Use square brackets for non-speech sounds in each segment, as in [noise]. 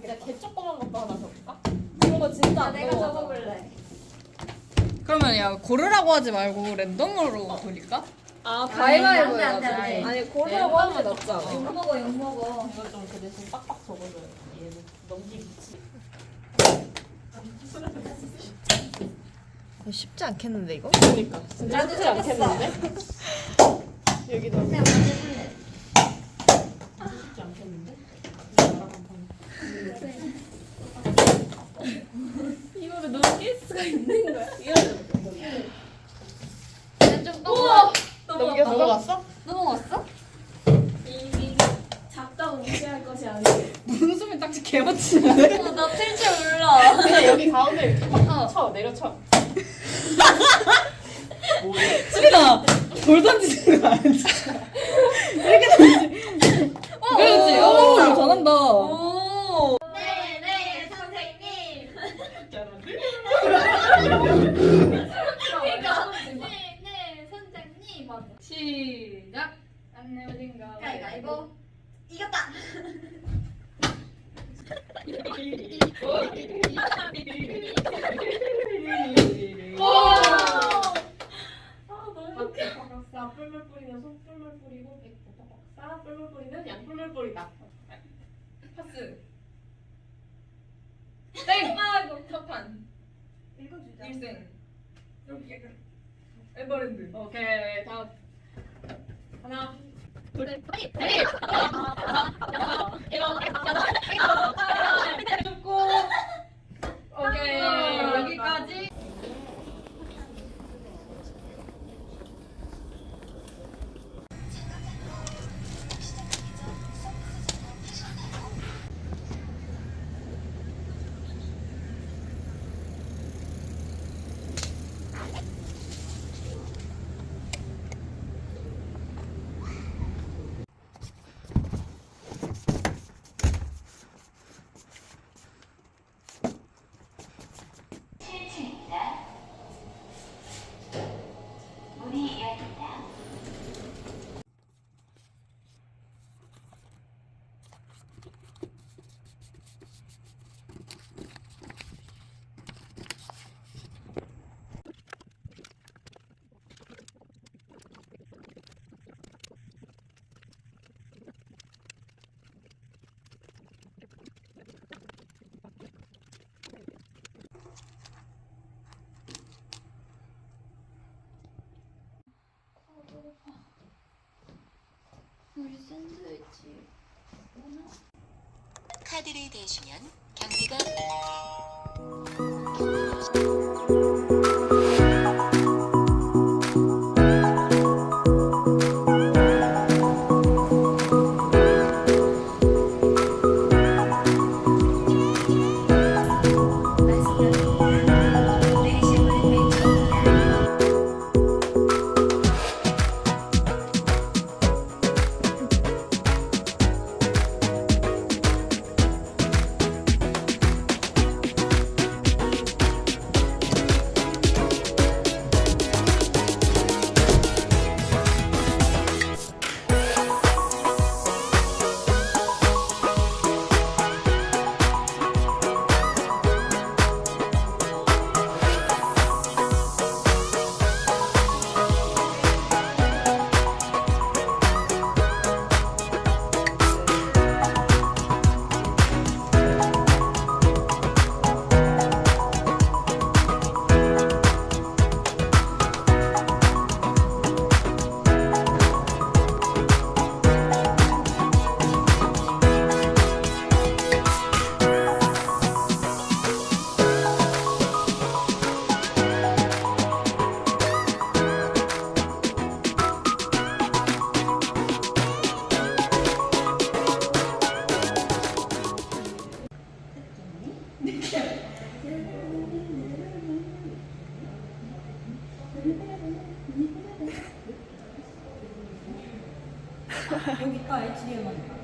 진짜 개조그만 것도 하나 줘볼까? 이런 거 진짜 안 내가 적어볼래. 그러면 야 고르라고 하지 말고 랜덤으로 어. 돌릴까? 아, 가위바위보 안돼 돼 아니 고르라고 하는 낫잖아. 욕 먹어 욕 먹어. 이거 좀 그 대신 빡빡 적어줘요. 얘는 넘기기 치. 쉽지 않겠는데 이거? 그러니까 진짜 쉽지 않겠는데? [laughs] 여기도. 그냥 있는 거야? 좀 넘어. 넘겼어? 넘어갔어? 넘어갔어? 이미 작다고 무시할 것이 아니고 무슨 소리 딱지 개맞히네. 어, 나 틀줄 몰라. 그냥 여기 가운데 이렇게 어. 막 쳐, 내려쳐 수빈아 돌 던지는 거 알지? 이렇게 던지. 그렇지. 오 잘한다. 오. 네네 선생님. 그러니까 네네 선생님. 맞아. 시작. 안내 어딘가. 가위바위보. 이겼다. 아 너무 웃겨 박사 뿔물 뿌리는 손뿔물 뿌리고 박사 뿔물 뿌리는 양뿔물 뿌리다 파스. 땡. 아 녹타판. 읽어주자. 일생. 이렇게. 에버랜드. 오케이 다음 하나 죽고. 오케이 여기까지. 우리 샌드위치. 카드를 대시면 경비가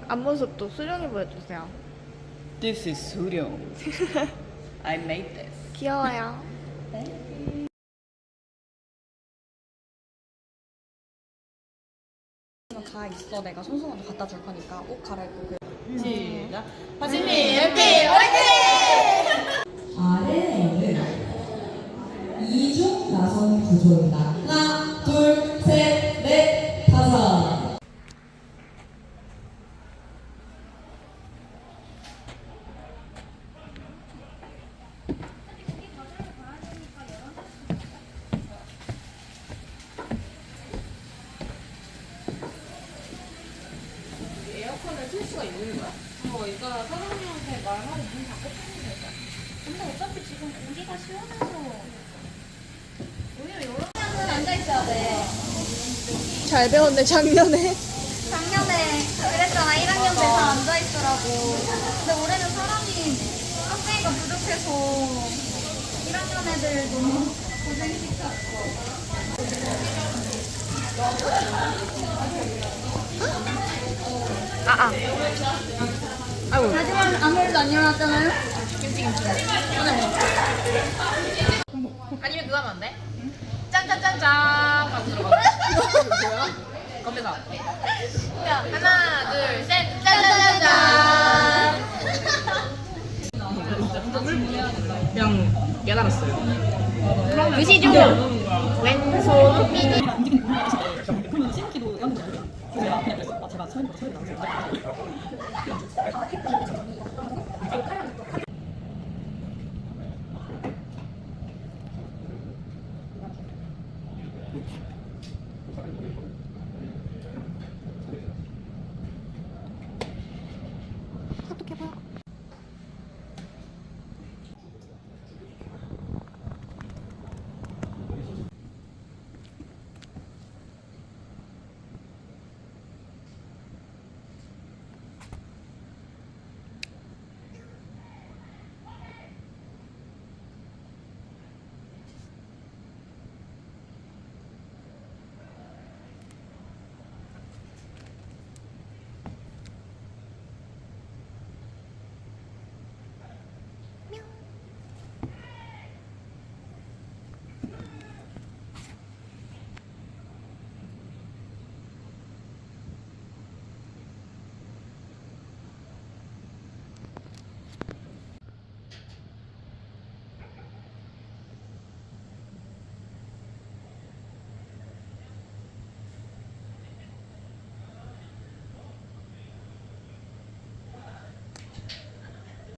앞모습도 수령이 보여주세요. This is 수령. [laughs] I made this. 귀여워요. 가 있어. 내가 손수건도 갖다 줄 거니까 옷 갈아입고 그. 시작. 선생님, 아래에는 이중 나선 구 구조입니다. 하나, 둘, 셋, 넷, 다섯. 에어컨을 틀 수가 있는 거야? 어, 이따가 사장님한테 말하고 문 닫고 푸면 되죠. 근데 어차피 지금 공기가 시원해서 오히려 여러 명은 앉아 있어야 돼. 잘 배웠네 작년에. 작년에 그랬잖아 1학년 때다 앉아 있더라고. 근데 올해는 사람이 학생이가 부족해서 1학년 애들 너무 고생시켰어. 아 아. 아이고. 하지만 아무 일도 안 일어났잖아요. 아니면 그거 하면 안 돼? 짠짠짠짠 하고 들어가. 뭐야? 건배사. 하나, 둘, 셋, 짠짠짠짠. 그냥 깨달았어요. 유시중. 왼손. 안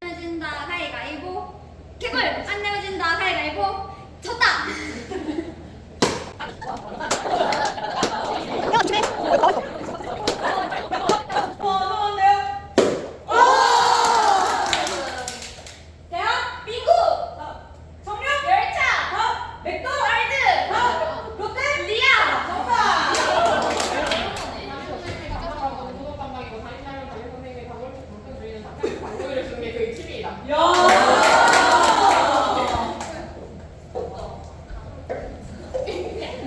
내어진다 가위가위보. 개굴 안 내어진다 가위가위보. 졌다. 롯데 리아 정답 구독방방이고 담임자랑 담임 선생님이 방울토 방송 주의는 작가님 방송을 주는 게 그의 취미이다. 해야 여러분들이 좀 재밌게 할 수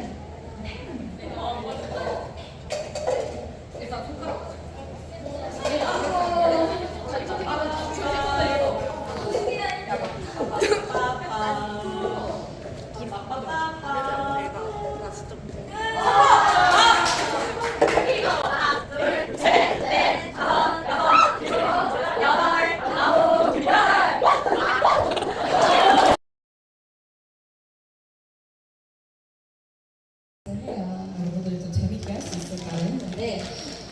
있을까 했는데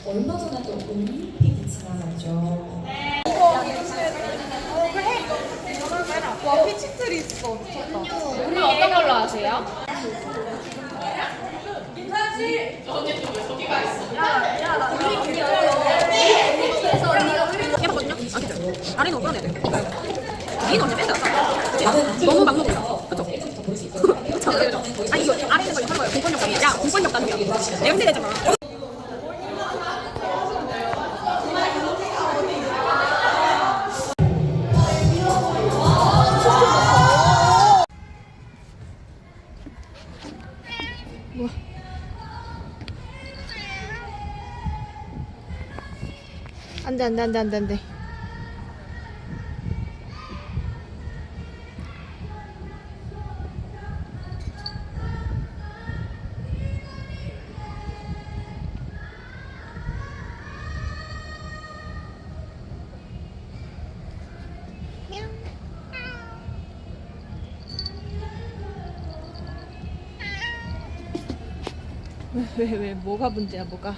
얼마 전에 또 올림픽이 지나갔죠. 와 피치트리 있어 미쳤다. 오늘 어떤 걸로 하세요? 해봤거든요. 아 진짜. 아래는 어떠야 돼? 위는 언제 뺀다. 너무 막 먹어요. 그쵸? 그쵸? 아니 이거 아래 있는 거 하는 거예요. 공권력 당이야. 야 공권력 당이야. 내가 흔들대잖아. 안돼 안돼 안돼 안돼 안돼 왜, 왜, 왜, 뭐가 문제야, 뭐가.